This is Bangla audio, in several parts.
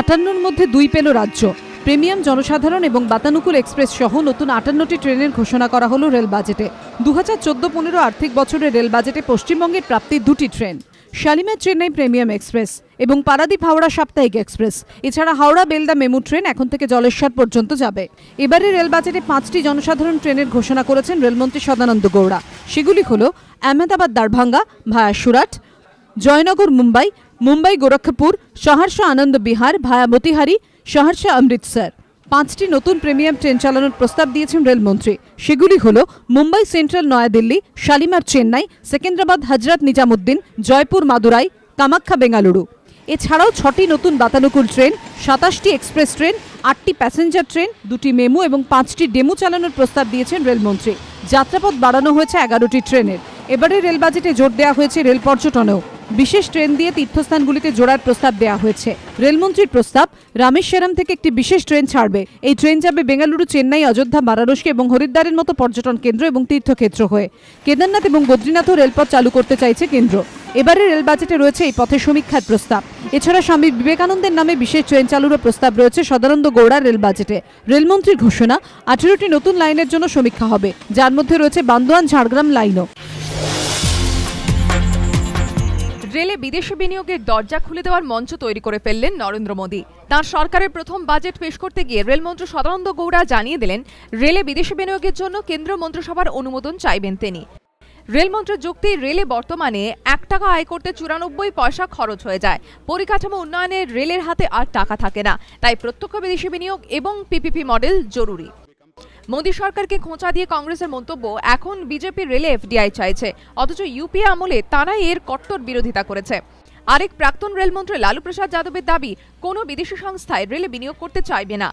আটান্নর মধ্যে দুই পেল রাজ্য। প্রিমিয়াম জনসাধারণ এবং বাতানুকুল এক্সপ্রেস সহ নতুন আটান্নটি ট্রেনের ঘোষণা করা হলো রেল বাজেটে। দু হাজার চোদ্দ পনেরো আর্থিক বছরের রেল বাজেটে পশ্চিমবঙ্গের প্রাপ্তি দুটি train, Shalimar Chennai premium express এবং পারাদ্বীপ হাওড়া সাপ্তাহিক এক্সপ্রেস। এছাড়া হাওড়া বেলদা মেমু ট্রেন এখন থেকে জলেশ্বর পর্যন্ত যাবে। এবারে রেল বাজেটে পাঁচটি জনসাধারণ ট্রেনের ঘোষণা করেছেন রেলমন্ত্রী সদানন্দ গৌড়া। সেগুলি হল আহমেদাবাদ দারভাঙ্গা ভায়া সুরাট জয়নগর মুম্বাই মুম্বাই, গোরক্ষপুর সহর্ষা আনন্দ বিহার, ভায়া মতিহারি সহর্ষা অমৃতসর। পাঁচটি নতুন প্রিমিয়াম ট্রেন চালানোর প্রস্তাব দিয়েছেন রেলমন্ত্রী। সেগুলি হল মুম্বাই সেন্ট্রাল নয়াদিল্লি, শালিমার চেন্নাই, সেকেন্দ্রাবাদ, হজরত নিজামুদ্দিন, জয়পুর, মাদুরাই, কামাখ্যা, বেঙ্গালুরু। এছাড়াও ছটি নতুন বাতানুকুল ট্রেন, সাতাশটি এক্সপ্রেস ট্রেন, আটটি প্যাসেঞ্জার ট্রেন, দুটি মেমু এবং পাঁচটি ডেমু চালানোর প্রস্তাব দিয়েছেন রেলমন্ত্রী। যাত্রাপথ বাড়ানো হয়েছে এগারোটি ট্রেনের। এবারে রেল বাজেটে জোর দেওয়া হয়েছে রেল পর্যটনেও। বিশেষ ট্রেন দিয়ে তীর্থস্থানগুলিতে জোড়ার প্রস্তাব দেওয়া হয়েছে। রেলমন্ত্রীর প্রস্তাব, রামেশ্বরম থেকে একটি বিশেষ ট্রেন ছাড়বে। এই ট্রেন যাবে বেঙ্গালুরু, চেন্নাই, অযোধ্যা, বারাণসী এবং হরিদ্বারের মতো পর্যটন কেন্দ্র এবং তীর্থক্ষেত্র হয়ে। কেদারনাথ এবং বদ্রীনাথও রেলপথ চালু করতে চাইছে কেন্দ্র। এবারে রেল বাজেটে রয়েছে এই পথে সমীক্ষার প্রস্তাব। এছাড়া স্বামী বিবেকানন্দের নামে বিশেষ ট্রেন চালুরও প্রস্তাব রয়েছে সদানন্দ গৌড়ার রেল বাজেটে। রেলমন্ত্রীর ঘোষণা, আঠেরোটি নতুন লাইনের জন্য সমীক্ষা হবে। যার মধ্যে রয়েছে বান্দোয়ান ঝাড়গ্রাম লাইনও। রেলে বিদেশি বিনিয়োগের দরজা খুলে দেওয়ার মঞ্চ তৈরি করে ফেললেন নরেন্দ্র মোদী। তাঁর সরকারের প্রথম বাজেট পেশ করতে গিয়ে রেলমন্ত্রী সদানন্দ গৌড়া জানিয়ে দিলেন, রেলে বিদেশি বিনিয়োগের জন্য কেন্দ্রীয় মন্ত্রিসভার অনুমোদন চাইবেন তিনি। রেলমন্ত্রীর যুক্তি, রেলে বর্তমানে এক টাকা আয় করতে চুরানব্বই পয়সা খরচ হয়ে যায়। পরিকাঠামো উন্নয়নে রেলের হাতে আর টাকা থাকে না। তাই প্রত্যক্ষ বিদেশি বিনিয়োগ এবং পিপিপি মডেল জরুরি। মোদী সরকারকে খোঁচা দিয়ে কংগ্রেসের মন্তব্য এখন বিজেপি রেলে এফডিআই চাইছে। অথচ ইউপিএ আমলে তারাই এর কট্টর বিরোধিতা করেছে। আরেক প্রাক্তন রেলমন্ত্রী লালু প্রসাদ যাদবের দাবি, কোনো বিদেশি সংস্থায় রেলে বিনিয়োগ করতে চাইবে না।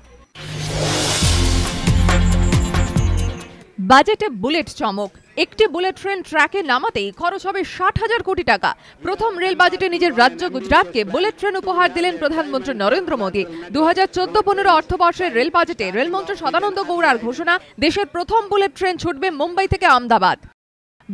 বাজেটে বুলেট চমক। একটি বুলেট ট্রেন ট্র্যাকে নামাতেই খরচ হবে ষাট হাজার কোটি টাকা। প্রথম রেল বাজেটে নিজের রাজ্য গুজরাটকে বুলেট ট্রেন উপহার দিলেন প্রধানমন্ত্রী নরেন্দ্র মোদী। দু হাজার চোদ্দ পনেরো অর্থবর্ষের রেল বাজেটে রেলমন্ত্রী সদানন্দ গৌড়ার ঘোষণা, দেশের প্রথম বুলেট ট্রেন ছুটবে মুম্বাই থেকে আহমেদাবাদ।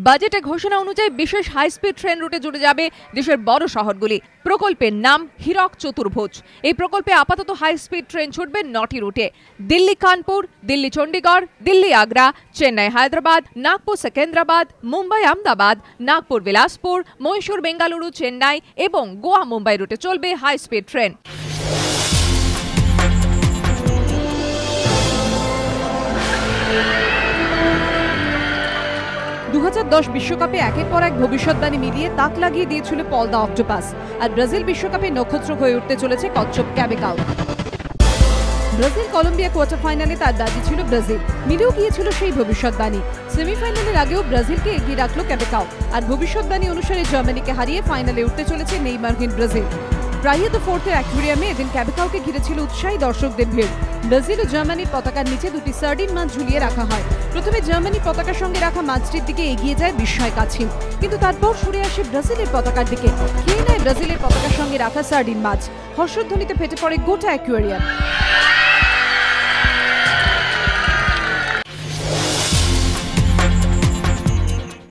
বাজেটে ঘোষণা অনুযায়ী বিশেষ হাই স্পিড ট্রেন রুটে জুড়ে যাবে দেশের বড় শহরগুলি। প্রকল্পের নাম হীরক চতুর্ভুজ। এই প্রকল্পে আপাতত হাই স্পিড ট্রেন ছুটবে নটি রুটে দিল্লি কানপুর, দিল্লি চণ্ডীগড়, দিল্লি আগ্রা, চেন্নাই হায়দ্রাবাদ, নাগপুর সেকেন্দ্রাবাদ, মুম্বাই আহমেদাবাদ, নাগপুর বিলাসপুর, মহীশূর, বেঙ্গালুরু, চেন্নাই এবং গোয়া, মুম্বাই রুটে চলবে হাই স্পিড ট্রেন বিশ্বকাপে একের পর এক ভবিষ্যৎবাণী মিলিয়ে তাক লাগিয়ে দিয়েছিল পল দা অক্টোপাস। আর ব্রাজিল বিশ্বকাপে নক্ষত্র হয়ে উঠতে চলেছে কচ্ছপ ক্যাবেকাও। ব্রাজিল কলম্বিয়া কোয়ার্টার ফাইনালে তার দাবি ছিল ব্রাজিল। মিলেও গিয়েছিল সেই ভবিষ্যৎবাণী। সেমিফাইনালের আগেও ব্রাজিলকে এগিয়ে রাখল ক্যাবেকাও। আর ভবিষ্যৎবাণী অনুসারে জার্মানিকে হারিয়ে ফাইনালে উঠতে চলেছে নেইমারহীন ব্রাজিল। প্রায় তো ফোর্থের অ্যাকুরিয়ামে এদিন ক্যাবেকাওকে ঘিরেছিল উৎসাহী দর্শকদের ভিড়। ব্রাজিল ও জার্মানির পতাকার নিচে দুটি সার্ডিন মাছ ঝুলিয়ে রাখা হয়। প্রথমে জার্মানি পতাকার সঙ্গে রাখা মাছটির দিকে এগিয়ে যায় বিস্ময় কাছিম কিন্তু তারপর সরে আসে ব্রাজিলের পতাকার দিকে। খেয়ে নেয় ব্রাজিলের পতাকার সঙ্গে রাখা সার্ডিন মাছ? হর্ষধ্বনিতে ফেটে পড়ে গোটা অ্যাকুয়ারিয়াম।